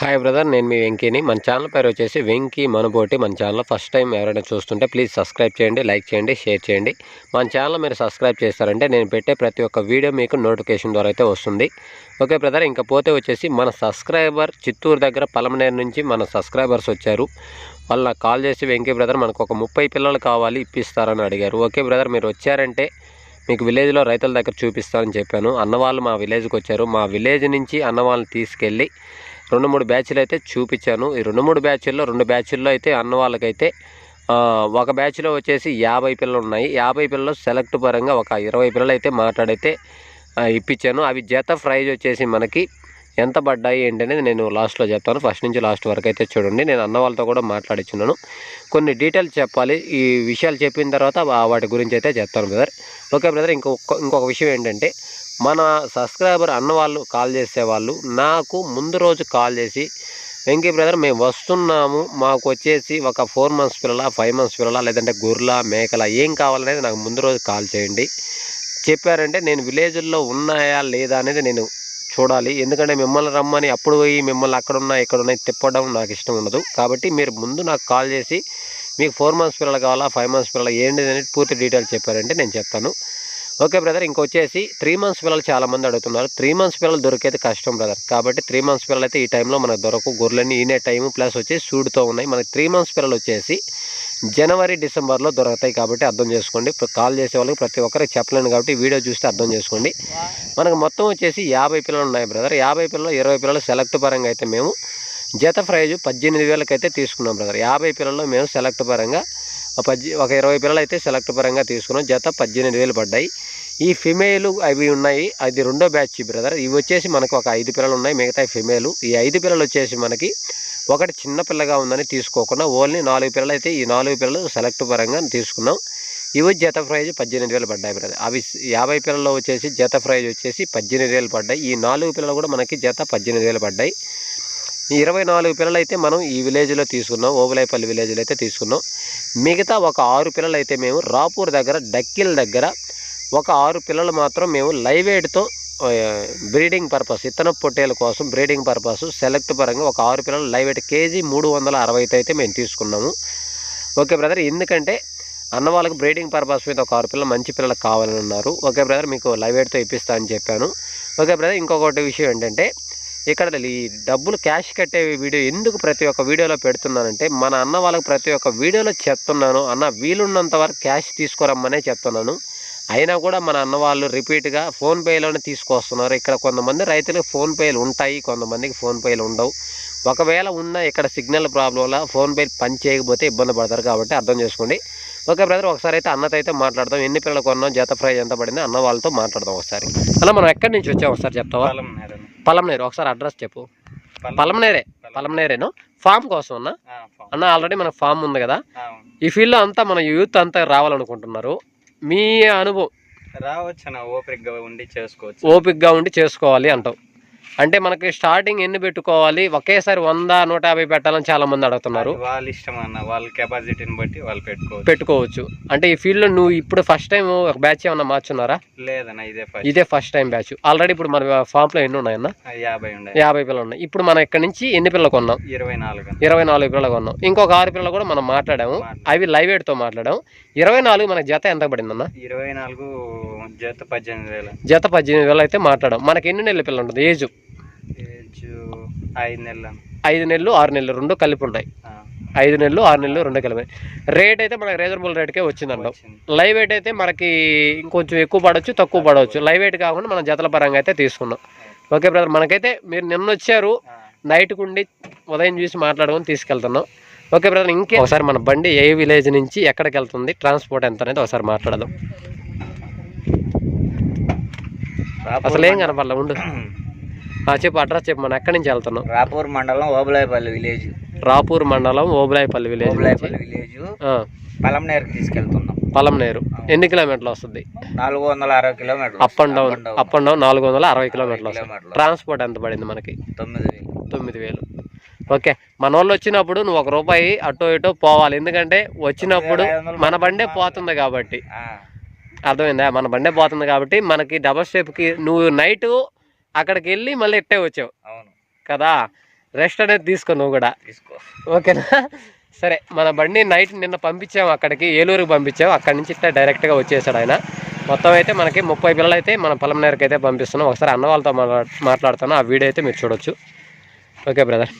Hi brother నేను మీ వెంకీని. మన channel పేరు వచ్చేసి వెంకీ మనుబోటి. మన ఛానల్ ఫస్ట్ టైం ఎవరైనా చూస్తుంటే ప్లీజ్ సబ్స్క్రైబ్ చేయండి లైక్ చేయండి షేర్ చేయండి. మన ఛానల్ మీరు సబ్స్క్రైబ్ చేస్తారంటే నేను పెట్టే ప్రతి ఒక్క వీడియో మీకు నోటిఫికేషన్ ద్వారా అయితే వస్తుంది. ఓకే బ్రదర్ ఇంకా పోతే వచ్చేసి మన సబ్స్క్రైబర్ చిత్తూరు దగ్గర పలమనేరు నుంచి మన సబ్స్క్రైబర్స్ వచ్చారు. వాళ్ళు నాకు కాల్ చేసి వెంకీ బ్రదర్ మనకు ఒక ముప్పై పిల్లలు కావాలి ఇప్పిస్తారని అడిగారు. ఓకే బ్రదర్ మీరు వచ్చారంటే మీకు విలేజ్లో రైతుల దగ్గర చూపిస్తానని చెప్పాను. అన్నవాళ్ళు మా విలేజ్కి వచ్చారు. మా విలేజ్ నుంచి అన్నవాళ్ళని తీసుకెళ్ళి రెండు మూడు బ్యాచ్లు అయితే చూపించాను. ఈ రెండు మూడు బ్యాచ్ల్లో రెండు బ్యాచ్ల్లో అయితే అన్న వాళ్ళకైతే ఒక బ్యాచ్లో వచ్చేసి యాభై పిల్లలు ఉన్నాయి. యాభై పిల్లలు సెలెక్ట్ పరంగా ఒక ఇరవై పిల్లలు అయితే మాట్లాడైతే ఇప్పించాను. అవి జత ప్రైజ్ వచ్చేసి మనకి ఎంత పడ్డాయి ఏంటి అనేది నేను లాస్ట్లో చెప్తాను. ఫస్ట్ నుంచి లాస్ట్ వరకు అయితే చూడండి. నేను అన్న వాళ్ళతో కూడా మాట్లాడిచ్చున్నాను. కొన్ని డీటెయిల్స్ చెప్పాలి. ఈ విషయాలు చెప్పిన తర్వాత వాటి గురించి అయితే చెప్తాను బ్రదర్. Okay brother. ఇంకొక ఇంకొక విషయం ఏంటంటే మన సబ్స్క్రైబర్ అన్న వాళ్ళు కాల్ చేసేవాళ్ళు నాకు ముందు రోజు కాల్ చేసి వెంకీ బ్రదర్ మేము వస్తున్నాము మాకు వచ్చేసి ఒక ఫోర్ మంత్స్ పిల్లల ఫైవ్ మంత్స్ పిల్లల లేదంటే గుర్ల మేకల ఏం కావాలనేది నాకు ముందు రోజు కాల్ చేయండి. చెప్పారంటే నేను విలేజ్లో ఉన్నాయా లేదా అనేది నేను చూడాలి. ఎందుకంటే మిమ్మల్ని రమ్మని అప్పుడు పోయి మిమ్మల్ని అక్కడ ఉన్నా ఇక్కడ ఉన్నాయి తిప్పడం నాకు ఇష్టం ఉండదు. కాబట్టి మీరు ముందు నాకు కాల్ చేసి మీకు ఫోర్ మంత్స్ పిల్లలు కావాలా ఫైవ్ మంత్స్ పిల్లలు ఏంటి అనేది పూర్తి డీటెయిల్స్ చెప్పారంటే నేను చెప్తాను. Okay brother. ఇంకొచ్చేసి త్రీ మంత్స్ పిల్లలు చాలా మంది అడుగుతున్నారు. త్రీ మంత్స్ పిల్లలు దొరికేది కష్టం బ్రదర్. కాబట్టి త్రీ మంత్స్ పిల్లలు అయితే ఈ టైంలో మనకు దొరకు గొర్రెలన్నీ ఈనే టైం ప్లస్ వచ్చి సూడుతో ఉన్నాయి. మనకి త్రీ మంత్స్ పిల్లలు వచ్చేసి జనవరి డిసెంబర్లో దొరుకుతాయి కాబట్టి అర్థం చేసుకోండి. ఇప్పుడు కాల్ చేసే వాళ్ళకి ప్రతి ఒక్కరికి చెప్పలేను కాబట్టి వీడియో చూస్తే అర్థం చేసుకోండి. మనకు మొత్తం వచ్చేసి యాభై పిల్లలు ఉన్నాయి బ్రదర్. యాభై పిల్లలు ఇరవై పిల్లలు సెలెక్ట్ పరంగా అయితే మేము జత ప్రైజు పద్దెనిమిది వేలకైతే తీసుకున్నాం బ్రదర్. యాభై పిల్లల్లో మేము సెలెక్ట్ పరంగా పద్దె ఒక ఇరవై పిల్లలు అయితే సెలెక్ట్ పరంగా తీసుకున్నాం. జత పద్దెనిమిది వేలు పడ్డాయి. ఈ ఫిమేలు అవి ఉన్నాయి. అది రెండో బ్యాచ్ బ్రదర్. ఇవి వచ్చేసి మనకు ఒక ఐదు పిల్లలు ఉన్నాయి. మిగతా ఫిమేలు. ఈ ఐదు పిల్లలు వచ్చేసి మనకి ఒకటి చిన్న పిల్లగా ఉందని తీసుకోకుండా ఓన్లీ నాలుగు పిల్లలు అయితే ఈ నాలుగు పిల్లలు సెలెక్ట్ పరంగా తీసుకున్నాం. ఇవి జత ప్రైజ్ పద్దెనిమిది వేలు పడ్డాయి బ్రదర్. అవి యాభై పిల్లల్లో వచ్చేసి జత ప్రైజ్ వచ్చేసి పద్దెనిమిది వేలు పడ్డాయి. ఈ నాలుగు పిల్లలు కూడా మనకి జత పద్దెనిమిది వేలు పడ్డాయి. ఈ ఇరవై నాలుగు పిల్లలు అయితే మనం ఈ విలేజ్లో తీసుకున్నాం. ఓబులాయపల్లి విలేజ్లో అయితే తీసుకున్నాం. మిగతా ఒక ఆరు పిల్లలు అయితే మేము రాపూర్ దగ్గర డక్కిల దగ్గర ఒక ఆరు పిల్లలు మాత్రం మేము లైవ్ ఎయిడ్తో బ్రీడింగ్ పర్పస్ ఇత్తన పొట్టేల కోసం బ్రీడింగ్ పర్పస్ సెలెక్ట్ పరంగా ఒక ఆరు పిల్లలు లైవ్ ఎయిట్ కేజీ మూడు వందల అరవై అయితే మేము తీసుకున్నాము. ఓకే బ్రదర్ ఎందుకంటే అన్న వాళ్ళకి బ్రీడింగ్ పర్పస్ మీద ఒక ఆరు పిల్లలు మంచి పిల్లలు కావాలని ఉన్నారు ఓకే బ్రదర్ మీకు లైవ్ ఎయిట్తో ఇప్పిస్తా అని చెప్పాను. ఓకే బ్రదర్ ఇంకొకటి విషయం ఏంటంటే ఇక్కడ ఈ డబ్బులు క్యాష్ కట్టే వీడియో ఎందుకు ప్రతి ఒక్క వీడియోలో పెడుతున్నానంటే మన అన్న వాళ్ళకి ప్రతి ఒక్క వీడియోలో చెప్తున్నాను అన్న వీలున్నంత వరకు క్యాష్ తీసుకురమ్మనే చెప్తున్నాను. అయినా కూడా మన అన్న వాళ్ళు రిపీట్గా ఫోన్పేలోనే తీసుకొస్తున్నారు. ఇక్కడ కొంతమంది రైతులకు ఫోన్పేలు ఉంటాయి కొంతమందికి ఫోన్పేలు ఉండవు. ఒకవేళ ఉన్న ఇక్కడ సిగ్నల్ ప్రాబ్లం వల్ల ఫోన్పే పని చేయకపోతే ఇబ్బంది పడతారు కాబట్టి అర్థం చేసుకోండి. ఓకే బ్రదర్ ఒకసారి అయితే అన్నతో అయితే మాట్లాడదాం. ఎన్ని పిల్లలు కొన్నాం జత ప్రైజ్ ఎంత పడింది అన్న వాళ్ళతో మాట్లాడదాం ఒకసారి. అలా మనం ఎక్కడి నుంచి వచ్చాం ఒకసారి చెప్తావా? పలంనేరు ఒకసారి అడ్రస్ చెప్పు. పాలం- పలంనేరే పలంనేరేను ఫామ్ కోసం అన్న. అన్న ఆల్రెడీ మనకు ఫామ్ ఉంది కదా. ఈ ఫీల్డ్లో అంతా మన యూత్ అంతా రావాలనుకుంటున్నారు. మీ అనుభవం రావచ్చు ఓపికగా ఉండి చేసుకోవచ్చు. ఓపిక్గా ఉండి చేసుకోవాలి అంటావు. అంటే మనకి స్టార్టింగ్ ఎన్ని పెట్టుకోవాలి? ఒకేసారి వంద నూట యాభై పెట్టాలని చాలా మంది అడుగుతున్నారు వాళ్ళ ఇష్టం అన్న వాళ్ళ కెపాసిటీని బట్టి వాళ్ళు పెట్టుకోవచ్చు. పెట్టుకోవచ్చు. అంటే ఈ ఫీల్డ్లో నువ్వు ఇప్పుడు ఫస్ట్ టైం ఒక బ్యాచ్ ఏమన్నా మార్చున్నారా? లేదన్న ఇదే ఫస్ట్ ఇదే ఫస్ట్ టైం బ్యాచ్ ఆల్రెడీ ఇప్పుడు మన ఫామ్లో ఎన్ని ఉన్నాయన్న? యాభై యాభై పిల్లలు ఉన్నాయి. ఇప్పుడు మనం ఇక్కడ నుంచి ఎన్ని పిల్లలు కొన్నాం? ఇరవై నాలుగు అన్న. ఇరవై నాలుగు పిల్లలు కొన్నాం. ఇంకొక ఆరు పిల్లలు కూడా మనం మాట్లాడాము. అవి లైవ్ ఎయిడ్తో మాట్లాడాము. ఇరవై నాలుగు మనకి జత ఎంత పడిందన్న? ఇరవై నాలుగు జత పద్దెనిమిది వేల. జత పద్దెనిమిది వేలు అయితే మాట్లాడాం మనకి ఎన్ని నెలల పిల్లలు ఉంటుంది? ఏజ్? ఐదు నెలలు. ఐదు నెలలు ఆరు నెలలు రెండు కలిపి ఉన్నాయి ఆ, ఐదు నెలలు ఆరు నెలలు రెండు కలిపి. రేట్ అయితే మనకి రీజనబుల్ రేట్కే వచ్చిందంటాం వచ్చింది. లైవ్ వెయిట్ అయితే మనకి ఇంకొంచెం ఎక్కువ పడవచ్చు తక్కువ పడవచ్చు లైవ్ వెయిట్ కాకుండా మనం జతల పరంగా అయితే తీసుకున్నాం. ఓకే బ్రదర్ మనకైతే మీరు నిన్న వచ్చారు ఆ, నైట్కి ఉండి ఉదయం చూసి మాట్లాడుకొని తీసుకెళ్తున్నాం. ఓకే బ్రదర్ ఇంకే ఒకసారి మన బండి ఏ విలేజ్ నుంచి ఎక్కడికి వెళ్తుంది ట్రాన్స్పోర్ట్ ఎంత అనేది ఒకసారి మాట్లాడదాం. అసలు ఏం కనపడలే ఉండు. చెప్పు అడ్రస్ చెప్పు మనం ఎక్కడి నుంచి వెళ్తున్నాం? రాపూర్ మండలం ఓబులాయపల్లి విలేజ్. రాపూర్ మండలం ఓబులాయపల్లి విలేజ్ నుంచి. ఓబులాయపల్లి విలేజ్. ఆ, పలంనేరుకి తీసుకెళ్తున్నాం. పలంనేరు ఎన్ని కిలోమీటర్లు వస్తుంది? నాలుగు వందల అరవై కిలోమీటర్లు up and down up and down నాలుగు వందల అరవై కిలోమీటర్లు వస్తుంది. కిలోమీటర్లు. ట్రాన్స్పోర్ట్ ఎంత పడింది మనకి? తొమ్మిది వేలు. తొమ్మిది వేలు. ఓకే. మన వాళ్ళు వచ్చినప్పుడు నువ్వు ఒక రూపాయి అటో ఇటో పోవాలి. ఎందుకంటే వచ్చినప్పుడు మన బండే పోతుంది కాబట్టి. ఆ, అర్థమైందా? మన బండే పోతుంది కాబట్టి మనకి డబల్ స్టెప్కి నువ్వు నైట్ అక్కడికి వెళ్ళి మళ్ళీ ఇట్టే వచ్చావు? అవును. కదా? రెస్ట్ అనేది తీసుకో నువ్వు కూడా. తీసుకో. ఓకేనా? సరే మన బండి నైట్ నిన్న పంపించాము అక్కడికి ఏలూరుకి పంపించాము అక్కడి నుంచి ఇట్లా డైరెక్ట్గా వచ్చేసాడు ఆయన. మొత్తం అయితే మనకి ముప్పై పిల్లలు అయితే మన పొలం అయితే పంపిస్తున్నాం. ఒకసారి అన్న వాళ్ళతో మాట్లా మాట్లాడుతాను ఆ వీడియో అయితే మీరు చూడొచ్చు. Okay brother.